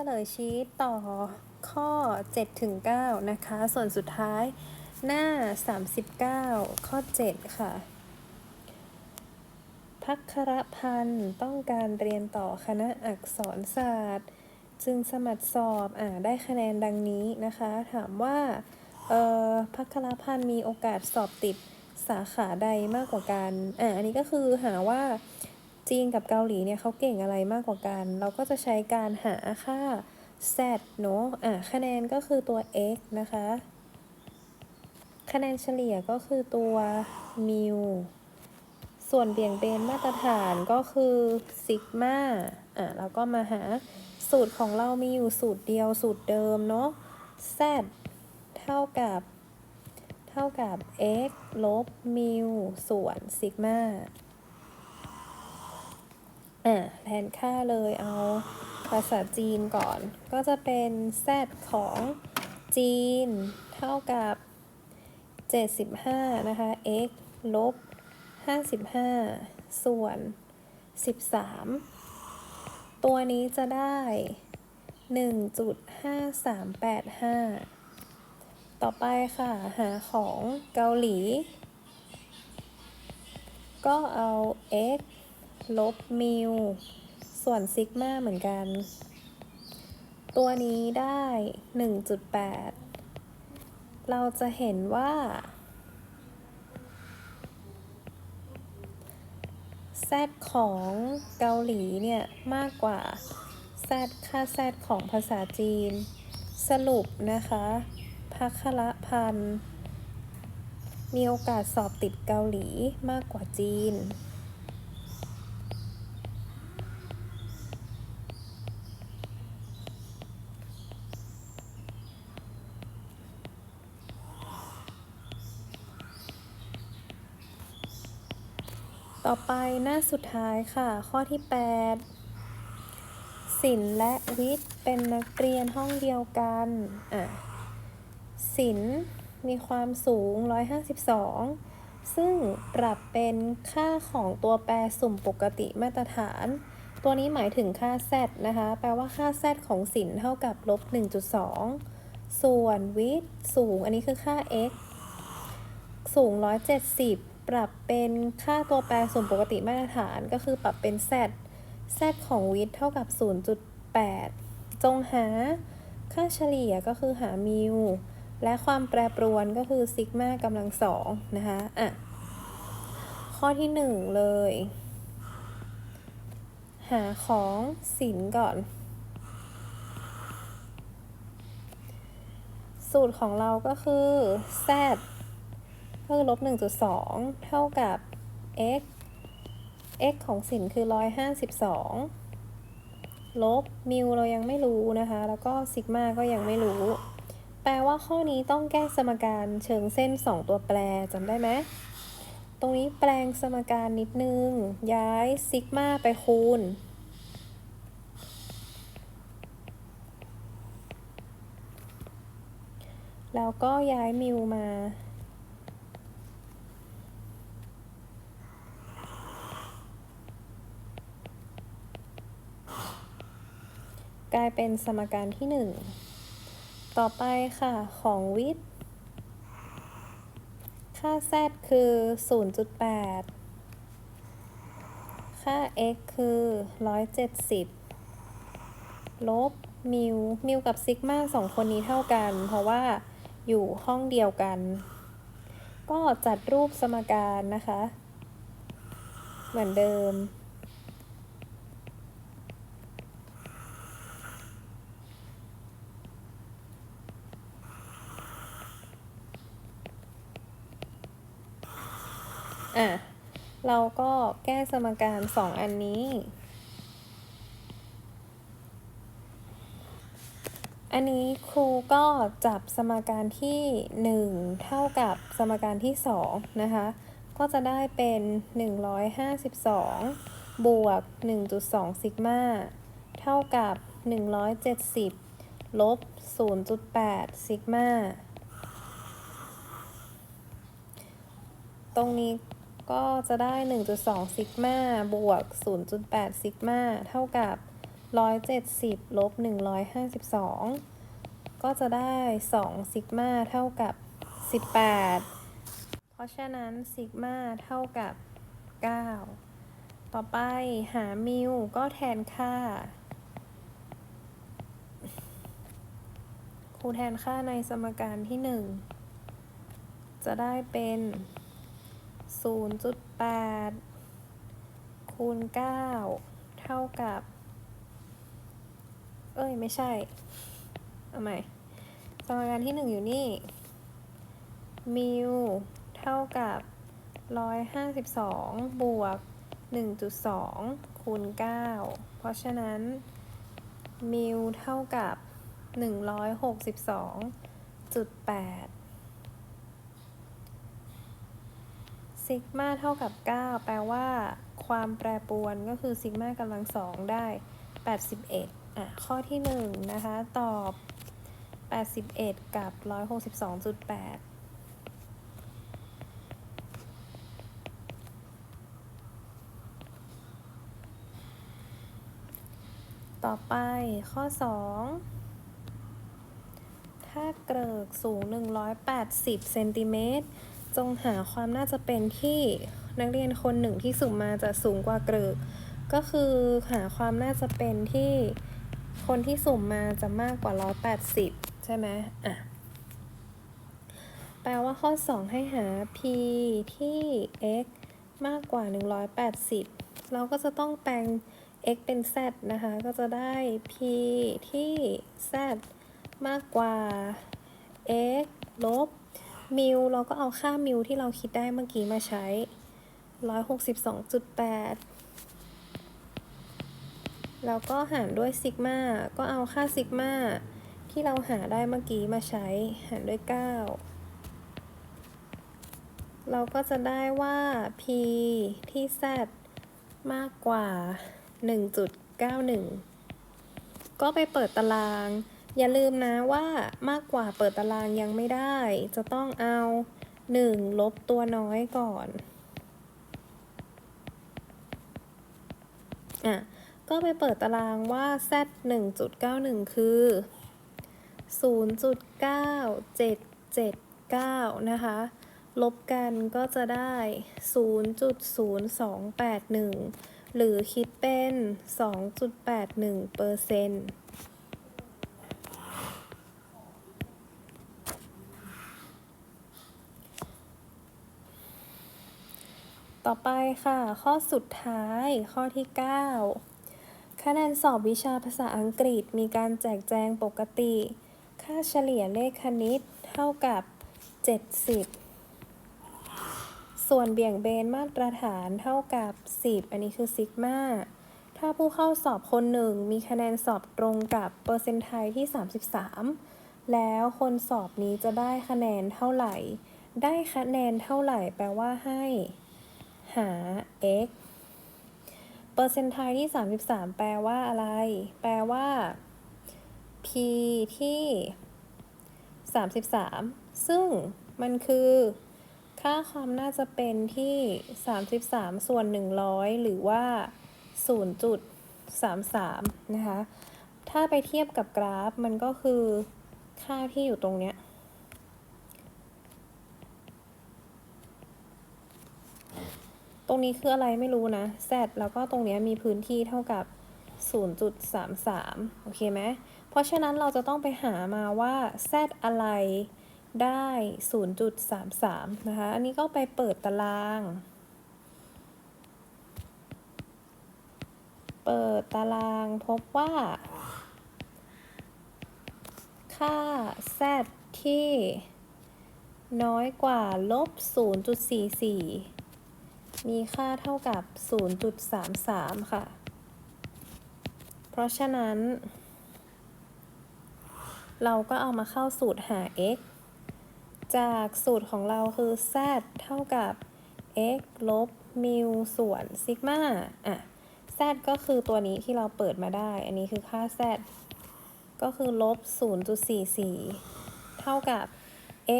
ฉลยชีตต่อข้อ7ถึง9นะคะ ส่วนสุดท้ายหน้า 39 ข้อ 7 ค่ะพักครพันธ์ต้องการเรียนต่อคณะอักษรศาสตร์ จึงสมัครสอบอ่าได้คะแนนดังนี้นะคะ ถามว่าเอ่อพักครพันธ์มีโอกาสสอบติดสาขาใดมากกว่ากันอ่าอันนี้ก็คือหาว่า จีนกับเกาหลีเนี่ยเขาเก่งอะไรมากกว่ากัน เราก็จะใช้การหาค่า z เนอะอะคะแนนก็คือตัว x นะคะ คะแนนเฉลี่ยก็คือตัวมิวส่วนเบี่ยงเบนมาตรฐานก็คือซิกมาอะแล้วก็มาหาสูตรของเรามีอยู่สูตรเดียวสูตรเดิมเนาะ z เท่ากับ เท่ากับ x ลบมิวส่วนซิกมา อะแทนค่าเลยเอาภาษาจีนก่อน ก็จะเป็น z ของจีน เท่ากับ 75 นะคะ x ลบ 55 ส่วน 13 ตัวนี้จะได้ 1.5385 ต่อไปค่ะ หาของเกาหลี ก็เอา x ลบมิวส่วนซิกมาเหมือนกัน ตัวนี้ได้ 1.8 เราจะเห็นว่า z ของเกาหลีเนี่ย มากกว่า z ค่า z ของภาษาจีน สรุปนะคะพัคละพัน มีโอกาสสอบติดเกาหลีมากกว่าจีน ต่อไปหน้าสุดท้ายค่ะ ข้อที่ 8 ศิลป์และวิทย์เป็นนักเรียนห้องเดียวกันอะศิลป์มีความสูง 152 ซึ่งปรับเป็นค่าของตัวแปรสุ่มปกติมาตรฐาน ตัวนี้หมายถึงค่า z นะคะ แปลว่าค่า z ของศิลป์เท่ากับลบ 1.2 ส่วนวิทย์สูง อันนี้คือค่า x สูง 170 ปรับเป็นค่าตัวแปรส่วนปกติมาตรฐานก็คือปรับเป็น z z ของวิทย์เท่ากับ 0.8 จงหาค่าเฉลี่ยก็คือหามิวและความแปรปรวนก็คือซิกมากำลังสองนะคะอะข้อที่หนึ่งเลย หาของศิลป์ก่อน สูตรของเราก็คือ z ก็คือลบ 1.2 เท่ากับ x x ของสินคือ 152 ลบมิวเรายังไม่รู้นะคะ แล้วก็ซิกมาก็ยังไม่รู้ แปลว่าข้อนี้ต้องแก้สมการเชิงเส้น 2 ตัวแปรจำได้ไหม ตรงนี้แปลงสมการนิดนึง ย้ายซิกมาไปคูณแล้วก็ย้ายมิวมา กลายเป็นสมการที่ 1 ต่อไปค่ะของวิทย์ ค่า z คือ 0.8 ค่า x คือ 170 ลบมิวมิวกับซิกมาสองคนนี้เท่ากัน เพราะว่าอยู่ห้องเดียวกัน ก็จัดรูปสมการนะคะ เหมือนเดิม อะ เราก็แก้สมการสองอันนี้ อันนี้ครูก็จับสมการที่ 1 เท่ากับสมการที่ 2 นะคะ ก็จะได้เป็น 152 บวก 1.2 ซิกมา เท่ากับ 170 ลบ 0.8 ซิกมาตรงนี้ ก็จะได้ 1.2 ซิกมาบวก 0.8 ซิกมาเท่ากับ 170 ลบ 152 ก็จะได้ 2 ซิกมาเท่ากับ 18 เพราะฉะนั้น ซิกมาเท่ากับ 9 ต่อไปหามิวก็แทนค่า ครูแทนค่าในสมการที่ 1 จะได้เป็น 0.8คูณ9เท่ากับ เอ้ย ไม่ใช่ เอาใหม่ สมการที่1อยู่นี่ มิวเท่ากับ152บวก1.2คูณ9เพราะฉะนั้น มิวเท่ากับ162.8 ซิกมาเท่ากับ 9 แปลว่า ความแปรปรวนก็คือซิกมากำลังสองได้ 81 อะ ข้อที่ 1 นะคะ ตอบ 81 กับ 162.8ต่อไปข้อ 2 ถ้าเกริกสูง 180 เซนติเมตร จงหาความน่าจะเป็นที่นักเรียนคนหนึ่งที่สุ่มมาจะสูงกว่าเกริกก็คือหาความน่าจะเป็นที่คนที่สุ่มมาจะมากกว่า 180 ใช่ไหมอะ แปลว่าข้อ 2 ให้หา p ที่ x มากกว่า 180 เราก็จะต้องแปลง x เป็น z นะคะ ก็จะได้ p ที่ z มากกว่า x ลบ มิวเราก็เอาค่ามิวที่เราคิดได้เมื่อกี้มาใช้ 162.8 แล้วก็หารด้วยซิกมา ก็เอาค่าซิกมาที่เราหาได้เมื่อกี้มาใช้ หารด้วย 9 เราก็จะได้ว่า p ที่ z มากกว่า 1.91 ก็ไปเปิดตาราง อย่าลืมนะว่ามากกว่าเปิดตารางยังไม่ได้ จะต้องเอา 1 ลบตัวน้อยก่อนอะก็ไปเปิดตารางว่า z 1.91 คือ 0.9779 นะคะ ลบกันก็จะได้ 0.0281 หรือคิดเป็น 2.81เปอร์เซ็นต์ ต่อไปค่ะ ข้อสุดท้ายข้อที่ 9 คะแนนสอบวิชาภาษาอังกฤษมีการแจกแจงปกติ ค่าเฉลี่ยเลขคณิตเท่ากับ 70 ส่วนเบี่ยงเบนมาตรฐานเท่ากับ 10 อันนี้คือซิกมาถ้าผู้เข้าสอบคนหนึ่งมีคะแนนสอบตรงกับเปอร์เซนต์ไทยที่ 33 แล้วคนสอบนี้จะได้คะแนนเท่าไหร่ ได้คะแนนเท่าไหร่แปลว่าให้ หา x เปอร์เซนต์ไทยที่ 33 แปลว่าอะไร แปลว่า p ที่ 33 ซึ่งมันคือ ค่าความน่าจะเป็นที่ 33 ส่วน 100 หรือว่า 0.33 นะคะ ถ้าไปเทียบกับกราฟมันก็คือค่าที่อยู่ตรงเนี้ย ตรงนี้คืออะไรไม่รู้นะ z แล้วก็ตรงนี้มีพื้นที่เท่ากับ 0.33 โอเคไหม เพราะฉะนั้นเราจะต้องไปหามาว่า z อะไรได้ 0.33 นะคะ อันนี้ก็ไปเปิดตาราง เปิดตารางพบว่า ค่า z ที่น้อยกว่าลบ 0.44 มีค่าเท่ากับ 0.33 ค่ะ เพราะฉะนั้น เราก็เอามาเข้าสูตรหา x จากสูตรของเราคือ z เท่ากับ x ลบมิวส่วนซิกมาอะ z ก็คือตัวนี้ที่เราเปิดมาได้ อันนี้คือค่า z ก็คือลบ 0.44 เท่ากับ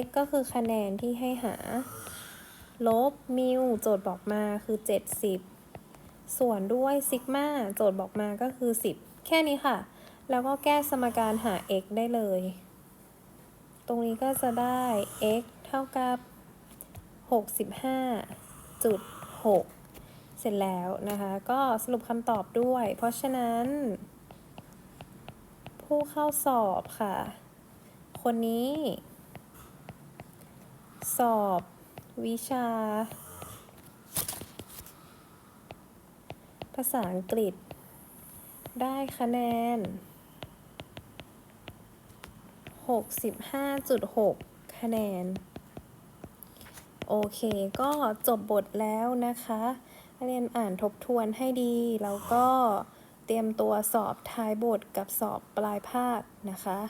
x ก็คือคะแนนที่ให้หา ลบมิวโจทย์บอกมาคือ 70 ส่วนด้วยซิกมาโจทย์บอกมาก็คือ 10 แค่นี้ค่ะ แล้วก็แก้สมการหา x ได้เลย ตรงนี้ก็จะได้ x เท่ากับ 65.6 เสร็จแล้วนะคะ ก็สรุปคำตอบด้วย เพราะฉะนั้น ผู้เข้าสอบค่ะ คนนี้ สอบ วิชา ภาษาอังกฤษ ได้คะแนน 65.6 คะแนน โอเค ก็จบบทแล้วนะคะ เรียนอ่านทบทวนให้ดี แล้วก็เตรียมตัวสอบท้ายบทกับสอบปลายภาคนะคะ